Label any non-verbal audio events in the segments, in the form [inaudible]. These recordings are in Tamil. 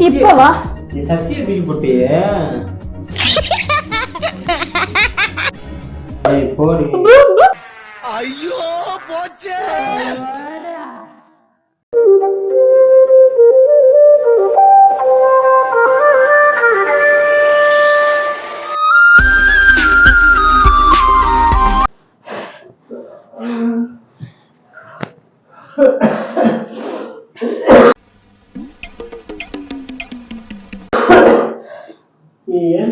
இப்பவா சத்திய தூக்கி போட்டியே. [laughs] ஐயோ போச்சே.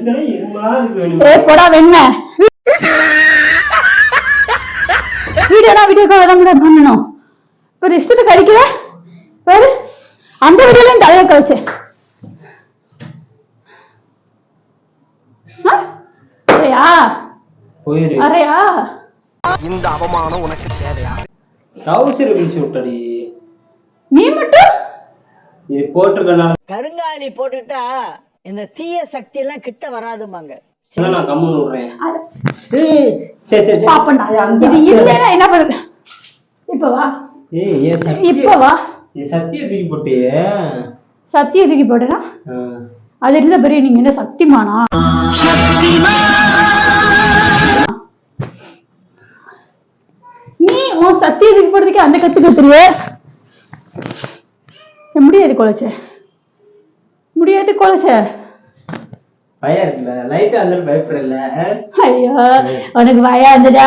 ஏ போடா வெண்ண. வீடியோனா வீடியோ கால் தான் கூட பண்ணணும். ஒரு இஷ்டத்துக்கு அடிக்கிற பாரு அந்த வீடியோல தலைய கழிச்சு அறையா? போயிரு. அறையா? இந்த அவமானம் உனக்கு தேவையா? டவுசர் பிடிச்சு விட்டடி. நீ மட்டும்? இது போட்டிருக்கனால கருங்காலி போட்டுட்டா இந்த தீய சக்தி எல்லாம் கிட்ட வராதுமாங்க என்ன பண்ற இப்பவா இப்பவா சத்திய தூக்கி போட்டியே. சத்திய அது இருந்த பெரிய நீங்க என்ன சக்திமானா? நீ உன் சத்திய தூக்கி போடுறதுக்கு அந்த கத்து கத்துறிய? முடியாது கொலைச்ச முடியாது கொலைச்ச உனக்கு பயம் வந்துடா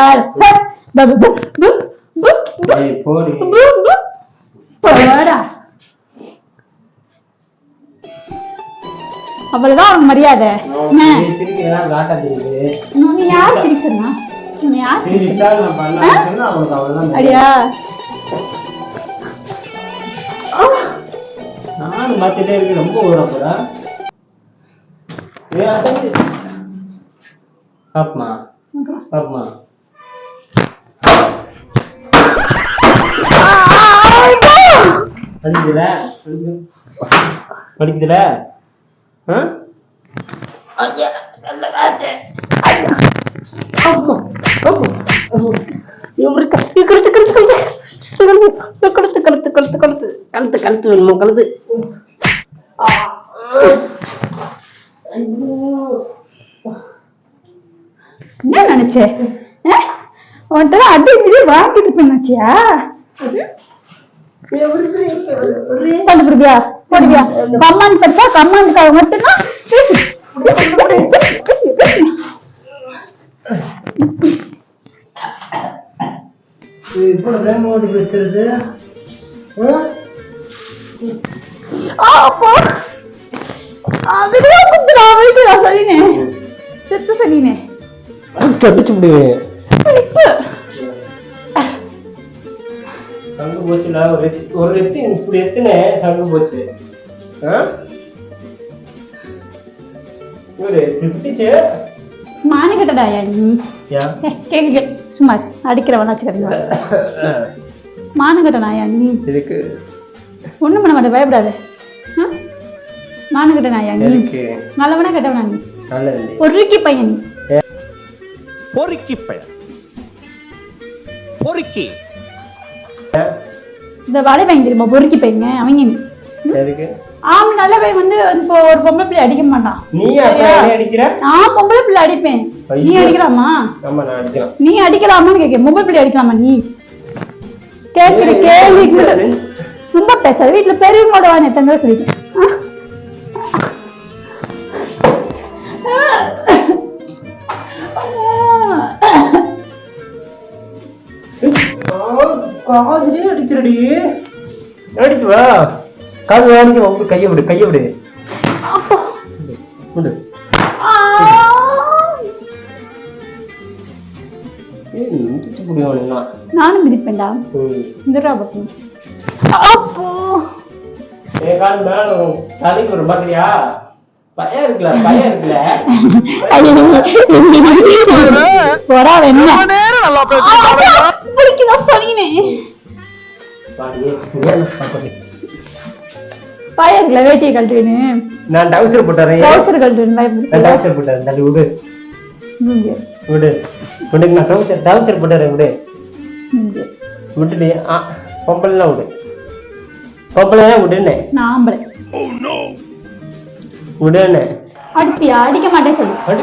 அவ்வளவுதான் மரியாதை. நீ யார் சிரிக்கணும் நானும் பார்த்துட்டே இருக்கு ரொம்ப ஓரம் பாப்பமா பாப்பமா படிக்குதுல படிக்குதுல கழுத்து கழுத்து கழுத்து கழுத்து கழுத்து கழுத்து கழுத்து வேணுமோ கழுத்து என்ன நினைச்ச? உன்கிட்ட அடி இது வாங்கிட்டு பண்ணாச்சியா கொண்டு போடுவியா போடுவியா கம்மான் பெருசா கம்மானுக்காக மட்டும்தான் அப்போ. அவரே குத்துறான் சொல்லினே செத்து சொல்லினே சரினே கடிச்சு விடுவேன் இப்ப. சங்கு போச்சுல ஒரு எத்து- ஒரு எத்து இப்படி எத்துனே சங்கு போச்சு? இவரு திட்டிச்சு மானு கட்டடாயா நீ. யா? ஏ, கேக்கு கே சும்மா அடிக்கிறவன வச்சுக்கிறீங்க மானு கட்டனாயா நீ. இதுக்கு. ஒண்ணும் பண்ண மாட்டேன் பயப்படாத? மானு கட்டனாயா நீ. நல்லவனா கெட்டவனா நீ? பொறுக்கி பையன் நீ. பொறுக்கி பெயர். பொறுக்கி. இந்த வலை பையன் தெரியுமா பொறுக்கி பையங்க அவங்க ஆமா நல்ல பையன் வந்து இப்போ ஒரு பொம்பளை பிள்ளை அடிக்க மாட்டான். நீ அடிக்கிற? நான் பொம்பளை பிள்ளை அடிப்பேன். நீ. அடிக்கலாமா? நீ அடிக்கலாமான்னு கேட்க பொம்பளை பிள்ளை அடிக்கலாமா நீ? கேட்கிற கேள்வி. ரொம்ப பேசாத. வீட்டுல பெரியவங்களோட வாங்க எத்தனை சொல்லிட்டேன் காதுலே அடிக்கிறடி அடிச்சு வா. காது அடிச்சு உங்க கையை விடு கையை விடு. நானும் மிதிப்பேன்டா. இந்த பக்கம் அப்போ. தலைக்கு ஒரு பாக்குறியா பயம் இருக்குல்ல பயம் இருக்குல்ல. நல்லா இருக்குல்ல வேட்டியை கழட்டுவேன்னு நான் டவுசர் போட்டுறேன். டவுசர் கழட்டுவேன் டவுசர் போட்டுறேன். தள்ளி விடு. விடு. விடு நான் டவுசர் டவுசர் போட்டுறேன் விடு. விட்டுட்டு ஆ பொம்பளைலாம் விடு. பொம்பளைனா விடுன்னு. நான் ஆம்பளை. விடுன்னு. அடிப்பியா? அடிக்க மாட்டேன் சொல்லு. அடி.